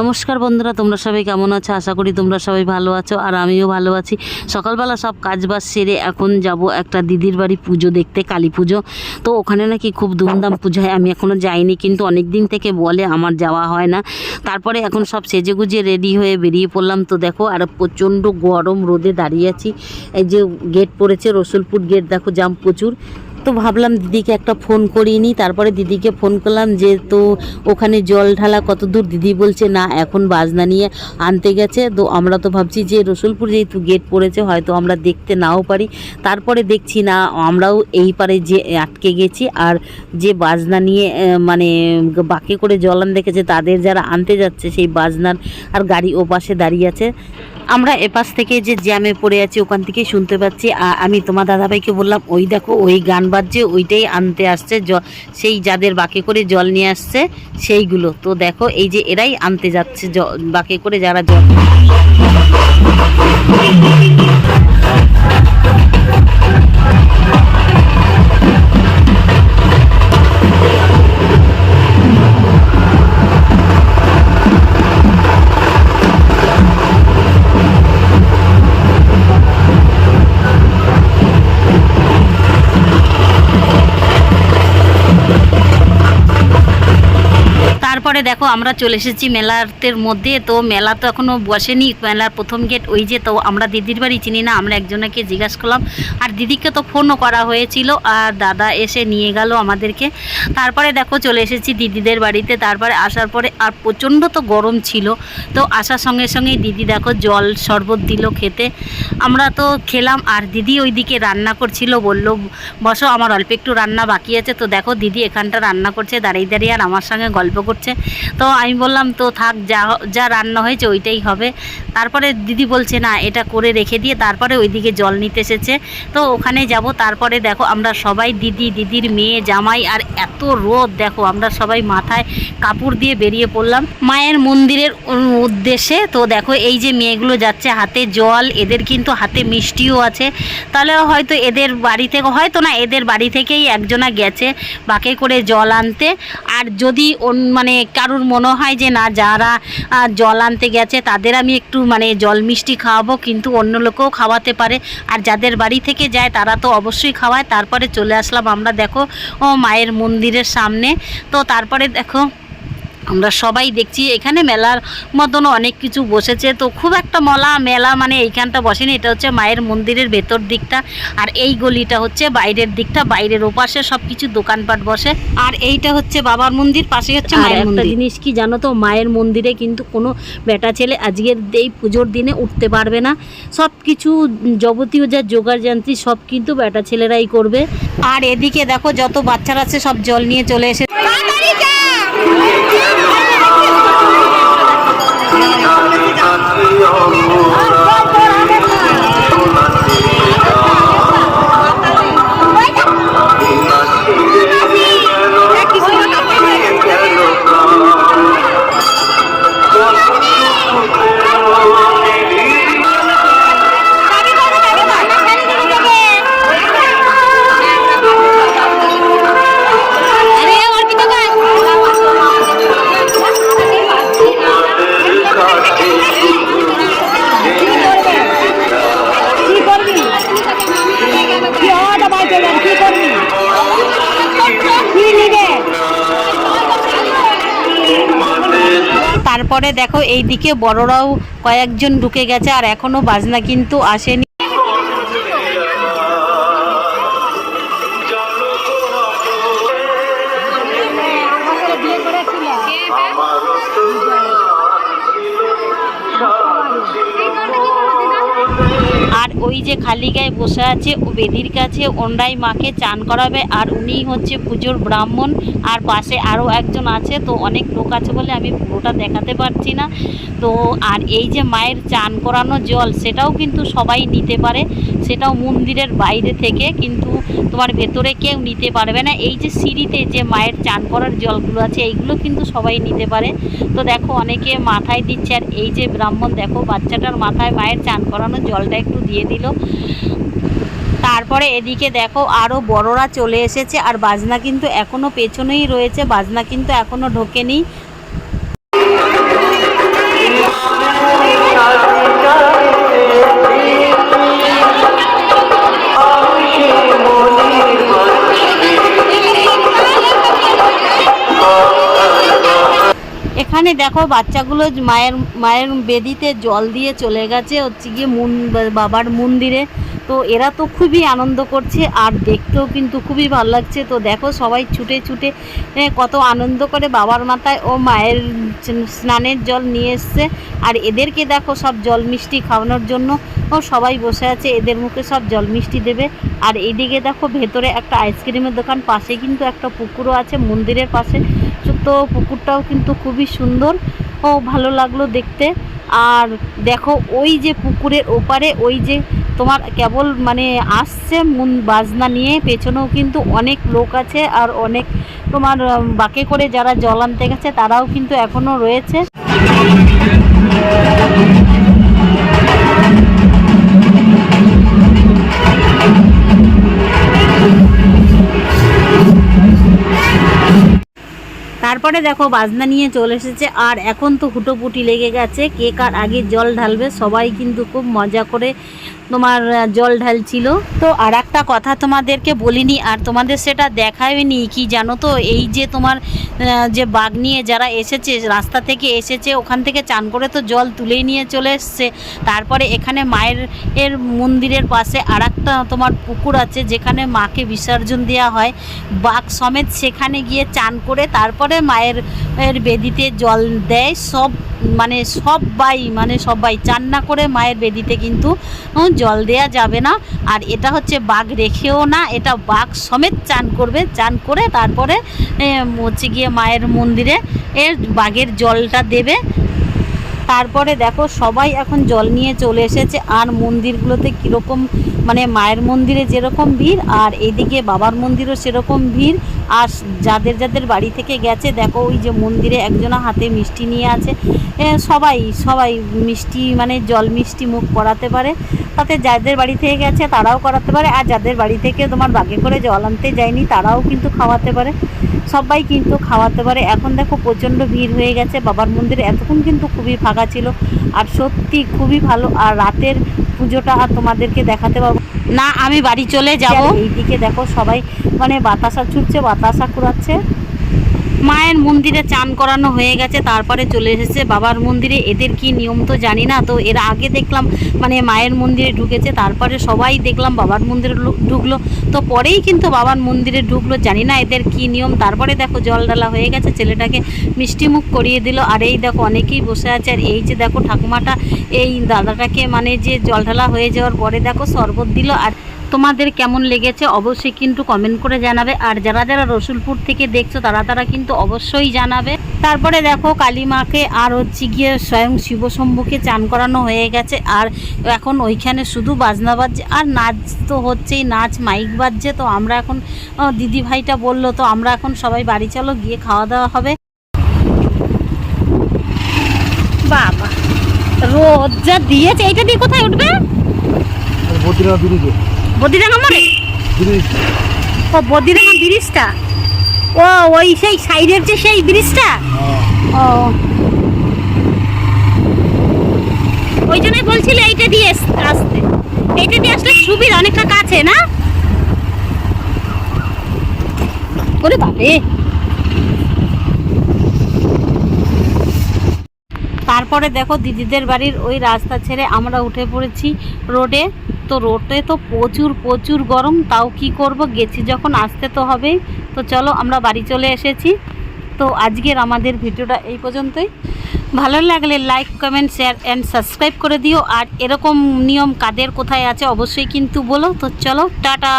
নমস্কার বন্ধুরা, তোমরা সবাই কেমন আছো? আশা করি তোমরা সবাই ভালো আছো আর আমিও ভালো আছি। সকালবেলা সব কাজবাজ সেরে এখন যাব একটা দিদির বাড়ি পুজো দেখতে, কালী পুজো। তো ওখানে নাকি খুব ধুমধাম পুজো হয়, আমি এখনও যাইনি, কিন্তু অনেক দিন থেকে বলে আমার যাওয়া হয় না। তারপরে এখন সব সেজে গুজে রেডি হয়ে বেরিয়ে পড়লাম। তো দেখো, আর প্রচণ্ড গরম রোদে দাঁড়িয়ে আছি। এই যে গেট পড়েছে, রসুলপুর গেট দেখো, জাম প্রচুর। তো ভাবলাম দিদিকে একটা ফোন করিয়ে নিই। তারপরে দিদিকে ফোন করলাম যে, তো ওখানে জল ঢালা কত দূর? দিদি বলছে, না, এখন বাজনা নিয়ে আনতে গেছে। তো আমরা তো ভাবছি যে রসুলপুর যেহেতু গেট পড়েছে, হয়তো আমরা দেখতে নাও পারি। তারপরে দেখছি না, আমরাও এই পারে যে আটকে গেছি। আর যে বাজনা নিয়ে মানে বাঁকে করে জল আন দেখেছে তাদের যারা আনতে যাচ্ছে, সেই বাজনার আর গাড়ি ও পাশে দাঁড়িয়ে আছে। আমরা এপাশ থেকে যে জ্যামে পড়ে আছি, ওখান থেকে শুনতে পাচ্ছি। আমি তোমার দাদাভাইকে বললাম, ওই দেখো, ওই গান বাজছে, ওইটাই আনতে আসছে সেই যাদের বাকে করে জল নিয়ে আসছে, সেইগুলো। তো দেখো, এই যে এরাই আনতে যাচ্ছে বাকে করে যারা জল তারপরে দেখো আমরা চলে এসেছি মেলাতের মধ্যে, তো মেলা তো এখনও বসেনি। মেলার প্রথম গেট ওই যে, তো আমরা দিদির বাড়ি চিনি না, আমরা একজনকে জিজ্ঞাসা করলাম। আর দিদিকে তো ফোনও করা হয়েছিল, আর দাদা এসে নিয়ে গেল আমাদেরকে। তারপরে দেখো চলে এসেছি দিদিদের বাড়িতে, তারপরে আসার পরে আর প্রচণ্ড তো গরম ছিল। তো আসার সঙ্গে সঙ্গেই দিদি দেখো জল শরবত দিল খেতে। আমরা তো খেলাম, আর দিদি ওইদিকে রান্না করছিল, বলল, বসো, আমার অল্প একটু রান্না বাকি আছে। তো দেখো দিদি এখানটা রান্না করছে, দাঁড়িয়ে দাঁড়িয়ে আর আমার সঙ্গে গল্প করছে। তো আমি বললাম, তো থাক, যা যা রান্না হয়েছে ওইটাই হবে। তারপরে দিদি বলছে, না, এটা করে রেখে দিয়ে তারপরে ওইদিকে জল নিতে এসেছে। তো ওখানে যাব, তারপরে দেখো আমরা সবাই দিদি, দিদির মেয়ে, জামাই, আর এত রোদ, দেখো আমরা সবাই মাথায় কাপড় দিয়ে বেরিয়ে পড়লাম। মায়ের মন্দিরের উদ্দেশ্যে, তো দেখো এই যে মেয়েগুলো যাচ্ছে, হাতে জল, এদের কিন্তু হাতে মিষ্টিও আছে। তাহলে হয়তো এদের বাড়ি থেকে, হয়তো না, এদের বাড়ি থেকেই একজনা গেছে বাকে করে জল আনতে। আর যদি মানে কারুর মনে হয় যে, না, যারা জল আনতে গেছে, তাদের আমি একটু মানে জল মিষ্টি খাওয়াবো, কিন্তু অন্য লোকেও খাওয়াতে পারে। আর যাদের বাড়ি থেকে যায়, তারা তো অবশ্যই খাওয়ায়। তারপরে চলে আসলাম আমরা, দেখো, ও মায়ের মন্দিরের সামনে। তো তারপরে দেখো আমরা সবাই দেখছি এখানে মেলার মতনও অনেক কিছু বসেছে। তো খুব একটা মলা মেলা মানে এইখানটা বসেনি এটা হচ্ছে মায়ের মন্দিরের ভেতর দিকটা। আর এই গলিটা হচ্ছে বাইরের দিকটা বাইরের ওপাশে সব কিছু দোকানপাট বসে। আর এইটা হচ্ছে বাবার মন্দির পাশে হচ্ছে মায়ের একটা জিনিস কি জানো তো মায়ের মন্দিরে কিন্তু কোনো বেটা ছেলে আজকের এই পুজোর দিনে উঠতে পারবে না। সব কিছু যাবতীয় যা জোগাড় যন্ত্রী সব কিন্তু বেটা ছেলেরাই করবে। আর এদিকে দেখো যত বাচ্চারা আছে সব জল নিয়ে চলে এসে তারপরে দেখো এইদিকে বড়রাও কয়েকজন ঢুকে গেছে আর এখনও বাজনা কিন্তু আসেনি। যে খালি গায়ে বসে আছে, ও বেদির কাছে ওন্ডাই মাকে চান করাবে, আর উনি হচ্ছে পুজোর ব্রাহ্মণ, আর পাশে আরও একজন আছে, তো অনেক লোক আছে বলে আমি পুরোটা দেখাতে পারছি না। তো, আর এই যে মায়ের চান করানো জল, সেটাও কিন্তু সবাই নিতে পারে, সেটাও মন্দিরের বাইরে থেকে, কিন্তু তোমার ভেতরে কেউ নিতে পারবে না। এই যে সিঁড়িতে যে মায়ের চান করার জলগুলো আছে, এইগুলো কিন্তু সবাই নিতে পারে। তো দেখো, অনেকে মাথায় দিচ্ছে, আর এই যে ব্রাহ্মণ, দেখো, বাচ্চাটার মাথায় মায়ের চান করানো জলটা একটু দিয়ে দিল। তারপরে এদিকে দেখো আরও বড়রা চলে এসেছে, আর বাজনা কিন্তু এখনও পেছনেই রয়েছে, বাজনা কিন্তু এখনও ঢোকেনি। এখানে দেখো বাচ্চাগুলো মায়ের মায়ের বেদিতে জল দিয়ে চলে গেছে, হচ্ছে গিয়ে মুন, বাবার মন্দিরে। তো এরা তো খুবই আনন্দ করছে, আর দেখতেও কিন্তু খুবই ভালো লাগছে। তো দেখো সবাই ছুটে ছুটে কত আনন্দ করে বাবার মাথায় ও মায়ের স্নানের জল নিয়ে এসছে। আর এদেরকে দেখো সব জল মিষ্টি খাওয়ানোর জন্য, ও সবাই বসে আছে, এদের মুখে সব জল মিষ্টি দেবে। আর এইদিকে দেখো ভেতরে একটা আইসক্রিমের দোকান, পাশে কিন্তু একটা পুকুরও আছে মন্দিরের পাশে। তো পুকুরটাও কিন্তু খুবই সুন্দর ও ভালো লাগল দেখতে। আর দেখো, ওই যে পুকুরের ওপারে ওই যে তোমার কেবল মানে আসছে মুন বাজনা নিয়ে, পেছনেও কিন্তু অনেক লোক আছে আর অনেক তোমার বাঁকে করে যারা জল আনতে গেছে তারাও কিন্তু এখনও রয়েছে। তারপরে দেখো বাজনা নিয়ে চলে এসেছে। আর এখন তো হুটোপুটি লেগে গেছে। কে কার আগে জল ঢালবে, সবাই কিন্তু খুব মজা করে তোমার জল ঢালছিল। তো আর একটা কথা তোমাদেরকে বলিনি, আর তোমাদের সেটা দেখায়নি কি জানো তো? এই যে তোমার যে বাঘ নিয়ে যারা এসেছে, রাস্তা থেকে এসেছে, ওখান থেকে চান করে তো জল তুলেই নিয়ে চলে এসছে। তারপরে এখানে মায়ের, এর মন্দিরের পাশে আর তোমার পুকুর আছে, যেখানে মাকে বিসর্জন দেওয়া হয়। বাঘ সমেত সেখানে গিয়ে চান করে তারপরে মায়ের, এর বেদিতে জল দেয়। সব মানে সবাই মানে সবাই চান না করে মায়ের বেদিতে কিন্তু জল দেয়া যাবে না। আর এটা হচ্ছে বাঘ রেখেও না, এটা বাঘ সমেত চান করবে, চান করে তারপরে হচ্ছে গিয়ে মায়ের মন্দিরে এর বাঘের জলটা দেবে। তারপরে দেখো সবাই এখন জল নিয়ে চলে এসেছে। আর মন্দিরগুলোতে কীরকম মানে মায়ের মন্দিরে যেরকম ভিড়, আর এইদিকে বাবার মন্দিরও সেরকম ভিড়। আর যাদের যাদের বাড়ি থেকে গেছে, দেখো ওই যে মন্দিরে একজনা হাতে মিষ্টি নিয়ে আছে। সবাই সবাই মিষ্টি মানে জল মিষ্টি মুখ করাতে পারে। তাতে যাদের বাড়ি থেকে গেছে তারাও করাতে পারে, আর যাদের বাড়ি থেকে তোমার বাগে করে জল আনতে যায়নি তারাও কিন্তু খাওয়াতে পারে। সবাই কিন্তু খাওয়াতে পারে। এখন দেখো প্রচণ্ড ভিড় হয়ে গেছে। বাবার মন্দিরে এতক্ষণ কিন্তু খুবই ফাঁকা ছিল। আর সত্যি খুবই ভালো। আর রাতের পুজোটা আর তোমাদেরকে দেখাতে পারব। না আমি বাড়ি চলে যাব। এইদিকে দেখো সবাই মানে বাতাসা ছুটছে বাতাসা কুড়াচ্ছে। মায়ের মন্দিরে চান করানো হয়ে গেছে, তারপরে চলে এসেছে বাবার মন্দিরে। এদের কি নিয়ম তো জানি না, তো এর আগে দেখলাম মানে মায়ের মন্দিরে ঢুকেছে, তারপরে সবাই দেখলাম বাবার মন্দিরে ঢুকলো। তো পরেই কিন্তু বাবার মন্দিরে ঢুকলো, জানি না এদের কি নিয়ম। তারপরে দেখো জল ঢালা হয়ে গেছে, ছেলেটাকে মিষ্টি মুখ করিয়ে দিল। আর এই দেখো অনেকেই বসে আছে, আর এই যে দেখো ঠাকুমাটা, এই দাদাটাকে মানে যে জল ঢালা হয়ে যাওয়ার পরে দেখো শরবত দিল। আর তোমাদের কেমন লেগেছে অবশ্যই কিন্তু কমেন্ট করে জানাবে। আর যারা যারা রসুলপুর থেকে দেখছ, তারা তারা কিন্তু অবশ্যই জানাবে। তারপরে দেখো কালী মাকে আর হচ্ছে গিয়ে স্বয়ং শিবশম্ভুকে চান করানো হয়ে গেছে। আর এখন ওইখানে শুধু বাজনা বাজছে, আর নাচ তো হচ্ছেই, নাচ মাইক বাজছে। তো আমরা এখন দিদি ভাইটা বলল, তো আমরা এখন সবাই বাড়ি চলো, গিয়ে খাওয়া দাওয়া হবে। বাবা রোদ যা দিয়েছে, এইটা দিয়ে কোথায় উঠবে? ব্রিজে বদিরাঙ্গা ও বদিরাঙ্গা ব্রিজটা? ও ওই সেই সাইডের যে সেই ব্রিজটা? ও। ওই জন্যই বলছিলে এইটা দিয়ে আসতে। এইটা দিয়ে আসলে সুবিধা অনেকটা কাছে না? ওরে বাপরে। তারপরে দেখো দিদিদের বাড়ির ওই রাস্তা ছেড়ে আমরা উঠে পড়েছি রোডে। তো রোডে তো প্রচুর প্রচুর গরম, তাও কি করব? গেছি যখন, আসতে তো হবে। তো চলো, আমরা বাড়ি চলে এসেছি। তো আজকের আমাদের ভিডিওটা এই পর্যন্তই। ভালো লাগলে like comment share and subscribe করে দিও। আর এরকম নিয়ম কাদের কোথায় আছে, অবশ্যই কিন্তু বলো। তো চলো, টাটা!